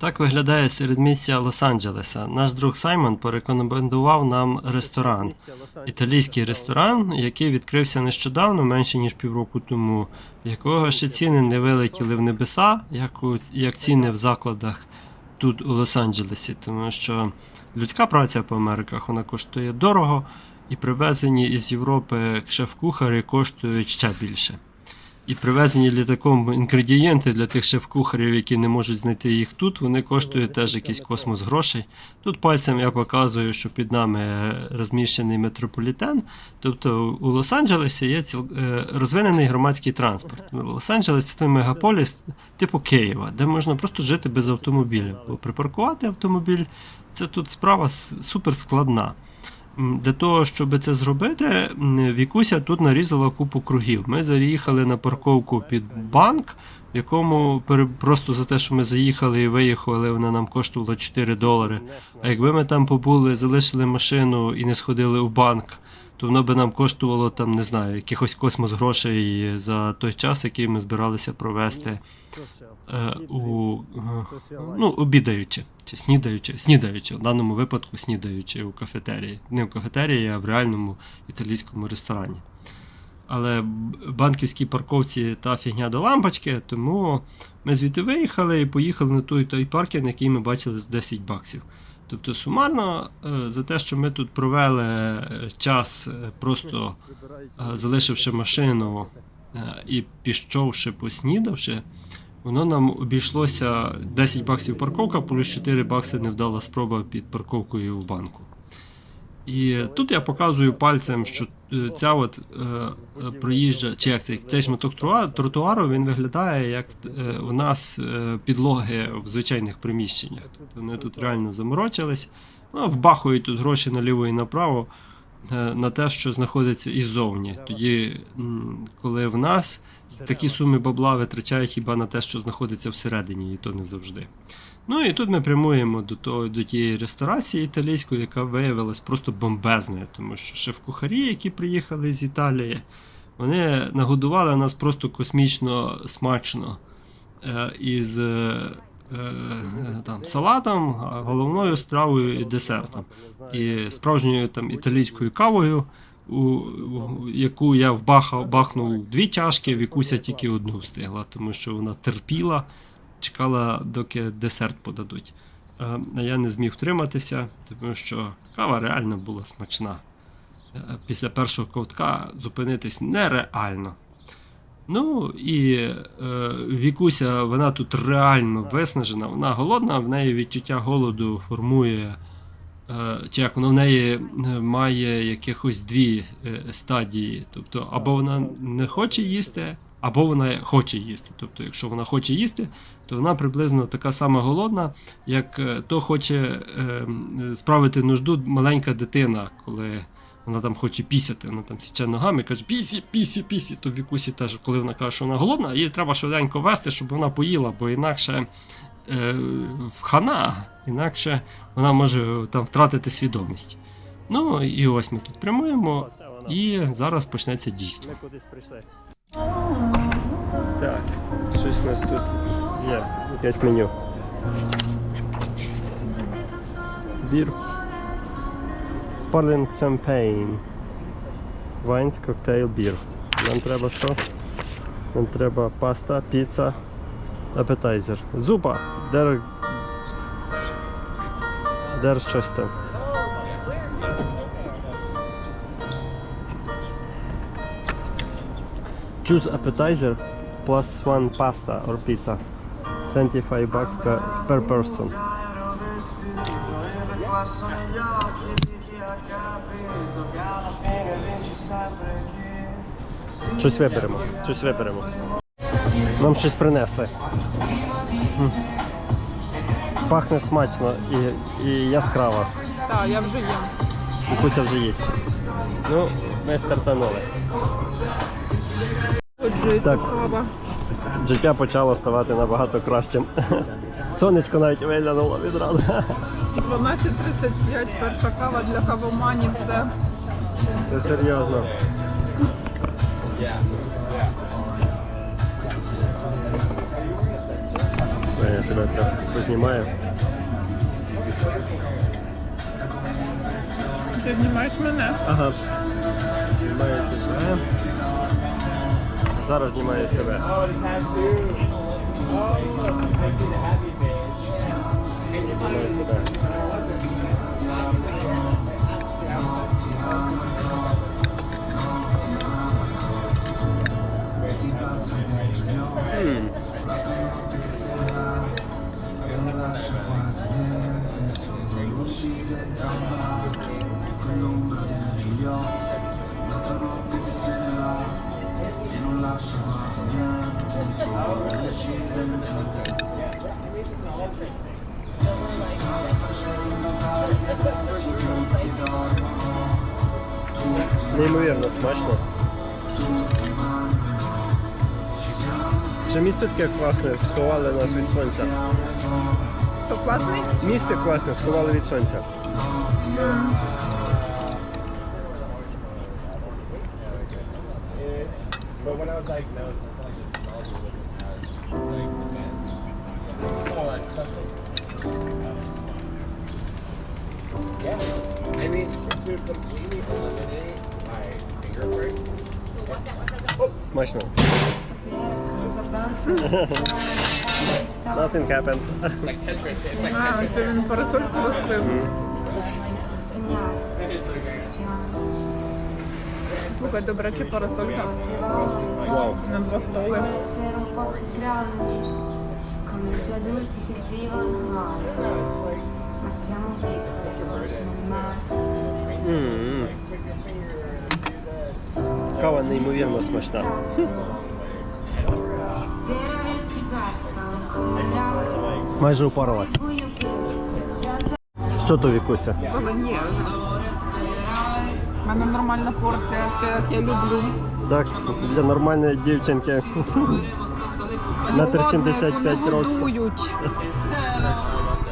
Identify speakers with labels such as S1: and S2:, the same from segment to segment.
S1: Так виглядає середмістя Лос-Анджелеса. Наш друг Саймон порекомендував нам ресторан. Італійський ресторан, який відкрився нещодавно, менше ніж півроку тому, якого ще ціни не вилетіли в небеса, як, у, як ціни в закладах тут у Лос-Анджелесі, тому що людська праця по Америках вона коштує дорого, і привезені із Європи шеф-кухарі коштують ще більше. І привезені літаком інгредієнти для тих шеф-кухарів, які не можуть знайти їх тут, вони коштують теж якийсь космос грошей. Тут пальцем я показую, що під нами розміщений метрополітен. Тобто у Лос-Анджелесі є ціл... е, розвинений громадський транспорт. Лос-Анджелес це той мегаполіс типу Києва, де можна просто жити без автомобіля. Бо припаркувати автомобіль це тут справа с- супер складна. М, Для того, щоб це зробити, Вікуся тут нарізала купу кругів. Ми заїхали на парковку під банк, в якому просто за те, що ми заїхали і виїхали, вона нам коштувала 4 долари. А якби ми там побули, залишили машину і не сходили в банк, то воно би нам коштувало там, не знаю, якихось космос грошей за той час, який ми збиралися провести е, у е, ну, обідаючи, чи снідаючи, снідаючи, в даному випадку снідаючи у кафетерії. Не в кафетерії, а в реальному італійському ресторані. Але банківській парковці та фігня до лампочки, тому ми звідти виїхали і поїхали на той той паркінг, який ми бачили з 10 баксів. Тобто сумарно, е, за те, що ми тут провели е, час, е, просто залишивши машину і пішовши, поснідавши, воно нам обійшлося 10 баксів парковка, плюс 4 бакси невдала спроба під парковкою в банку. І тут я показую пальцем, що е, ця от е, е, проїжджа, чи як цей, цей шматок тротуару він виглядає як е, у нас е, підлоги в звичайних приміщеннях. Тобто вони тут реально заморочились, ну, вбахують тут гроші наліво і направо е, на те, що знаходиться іззовні. Тоді, коли в нас такі суми бабла витрачають хіба на те, що знаходиться всередині, і то не завжди. Ну і тут ми прямуємо до, того, до тієї ресторації італійської, яка виявилась просто бомбезною, тому що шеф-кухарі, які приїхали з Італії, вони нагодували нас просто космічно смачно е, із е, е, там, салатом, головною стравою і десертом. І справжньою там італійською кавою, у, яку я вбахав, бахнув дві чашки, Вікуся тільки одну встигла, тому що вона терпіла чекала, доки десерт подадуть. Е, А я не зміг втриматися, тому що кава реально була смачна. Е, Після першого ковтка зупинитись нереально. Ну і е, Вікуся, вона тут реально виснажена, вона голодна, в неї відчуття голоду формує. е, Чи як воно в неї е, має якихось дві е, стадії. Тобто, або вона не хоче їсти, або вона хоче їсти. Тобто, якщо вона хоче їсти, то вона приблизно така сама голодна, як е, то хоче е, справити нужду маленька дитина, коли вона там хоче пісяти, вона там січе ногами і каже: пісі, пісі, пісі. То в вікусі теж, коли вона каже, що вона голодна, її треба швиденько вести, щоб вона поїла, бо інакше е, хана, інакше вона може там втратити свідомість. Ну і ось ми тут прямуємо, і зараз почнеться дійство.
S2: Ми кудись прийшли.
S1: Так, щось у нас тут є, якесь меню. Бір. Sparkling champagne. Вайнс, коктейль, бір. Нам треба що? Нам треба паста, піца, апетайзер. Зупа! Дер... Дер щось там. Choose appetizer plus one pasta or pizza. 25 bucks per, per person. Щось виберемо, щось виберемо. Нам щось принесли. Пахне смачно і, і яскраво.
S3: Так, я вже їм.
S1: І Куся вже їсть. Ну, ми стартанули. Так. Життя почало ставати набагато кращим. Сонечко навіть виглянуло відразу.
S3: 12.35, перша кава для кавоманів. Це
S1: Це серйозно. Е,
S2: себе трохи познімаю.
S3: Ти знімаєш мене.
S2: Ага. Знімаю себе. Зараз знімаю себе. Знімаю себе. М. Неймовірно смачно. Ще місце таке класне, сховали нас від сонця.
S3: То класний?
S2: Місце класне, сховали від сонця.
S4: diagnosed. I feel like all like the. Yeah. Yeah. I mean, to completely eliminate my fingerprints.
S5: Oh, it's marshmallow.
S2: Nothing happened.
S4: like Tetris. It's like
S5: Tetris. Mm-hmm.
S3: Слухай, до речі, парасолька
S5: Potevamo le
S2: Wow.
S5: parti
S3: на два столи.
S5: essere un po' più grandi come gli adulti che vivono male ma siamo piccoli voci nel mare
S2: М-м. Кава неймовірно смачна.
S5: per averti perso ancora
S2: Майже упарилась.
S5: buio presto tratta
S2: Що то Вікуся?
S3: Але ні. У мене нормальна порція, все як я люблю.
S2: Так, для нормальної дівчинки. Метр 75 років.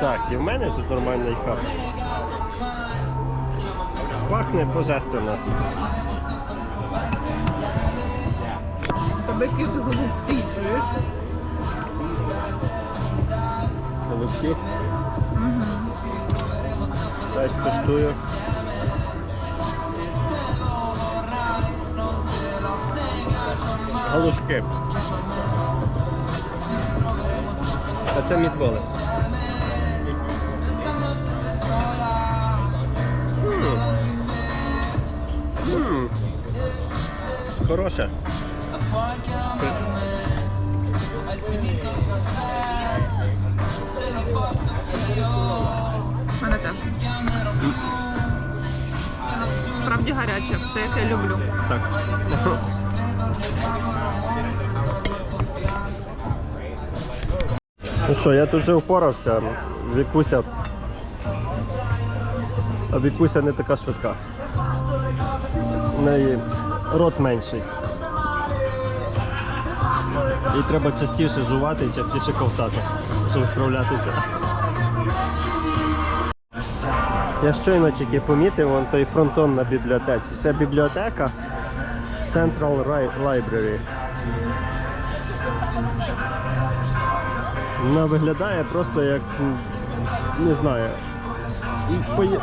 S2: Так, і в мене тут нормальний хаб. Пахне божественно.
S3: Тебе які голубці, чуєш?
S2: Голубці. Дай скуштую. Галушки. А це мідболи. М. М. Хороше.
S3: Мене теж. Справді гаряче, все як я люблю.
S2: Так. Ну що, я тут вже впорався. Вікуся. А Вікуся не така швидка. У неї рот менший. Їй треба частіше жувати і частіше ковтати, щоб справлятися. Я щойно тільки помітив вон той фронтон на бібліотеці. Це бібліотека Central Ri- Library. Вона виглядає просто як, не знаю,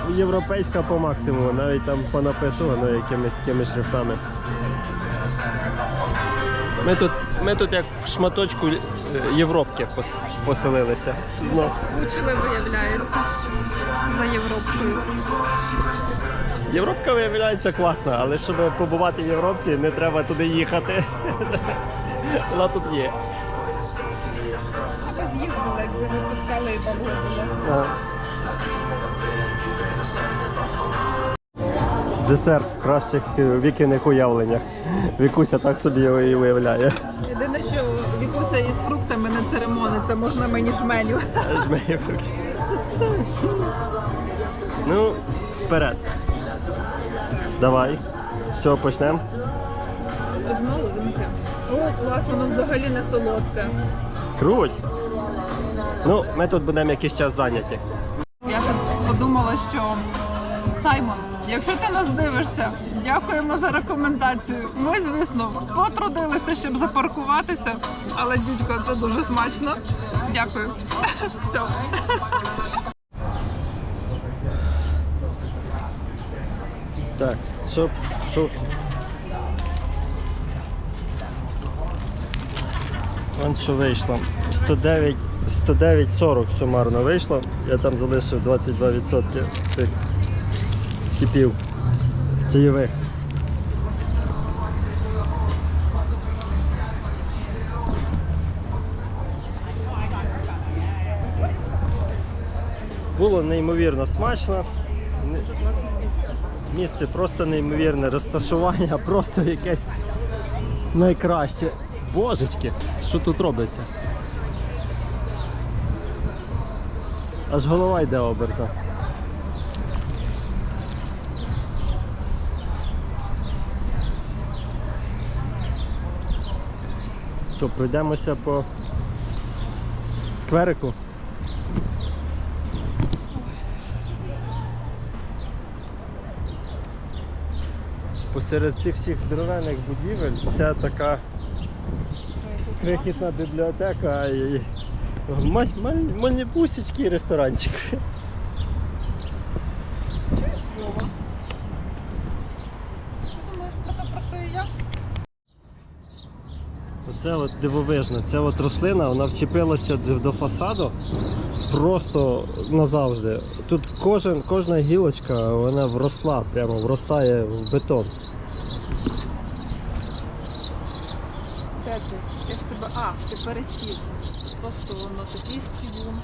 S2: європейська по максимуму, навіть там понаписано якимись такими шрифтами. Ми тут, ми тут як в шматочку е, Європки пос- поселилися. Ну,
S3: Учили, виявляється, за Європою.
S2: Європка виявляється класна, але щоб побувати в Європці, не треба туди їхати. Вона тут є.
S3: Їздили, якби не пускали і.
S2: Десерт в кращих е, вікінних уявленнях. Вікуся так собі його і виявляє.
S3: Єдине, що Вікуся із фруктами не церемониться, можна мені жменю.
S2: Жмеє в. Ну, вперед. Давай. З чого почнемо?
S3: З молоденьке. О, клас, воно взагалі не солодке.
S2: Круть. Ну, ми тут будемо якийсь час зайняті.
S3: Я тут подумала, що Саймон, якщо ти нас дивишся, дякуємо за рекомендацію. Ми, звісно, потрудилися, щоб запаркуватися, але дідько, це дуже смачно. Дякую. Все.
S2: Так, щоб, щоб. Вон що вийшло. 109, 109,40 сумарно вийшло. Я там залишив 22% цих типів чайових. Було неймовірно смачно. Місце просто неймовірне, розташування просто якесь найкраще. Божечки, що тут робиться? Аж голова йде оберта. Що, пройдемося по скверику? Посеред цих всіх здоровенних будівель ця така крихітна бібліотека і ма- ма- маніпусечки ресторанчик.
S3: Вова. Ти думаєш про те, про що і я?
S2: Оце от дивовижно. Ця от рослина вона вчепилася до фасаду просто назавжди. Тут кожен, кожна гілочка вона вросла, прямо вростає в бетон.
S3: Де ти? Я тебе. А, ти пересів. Просто воно такий співун.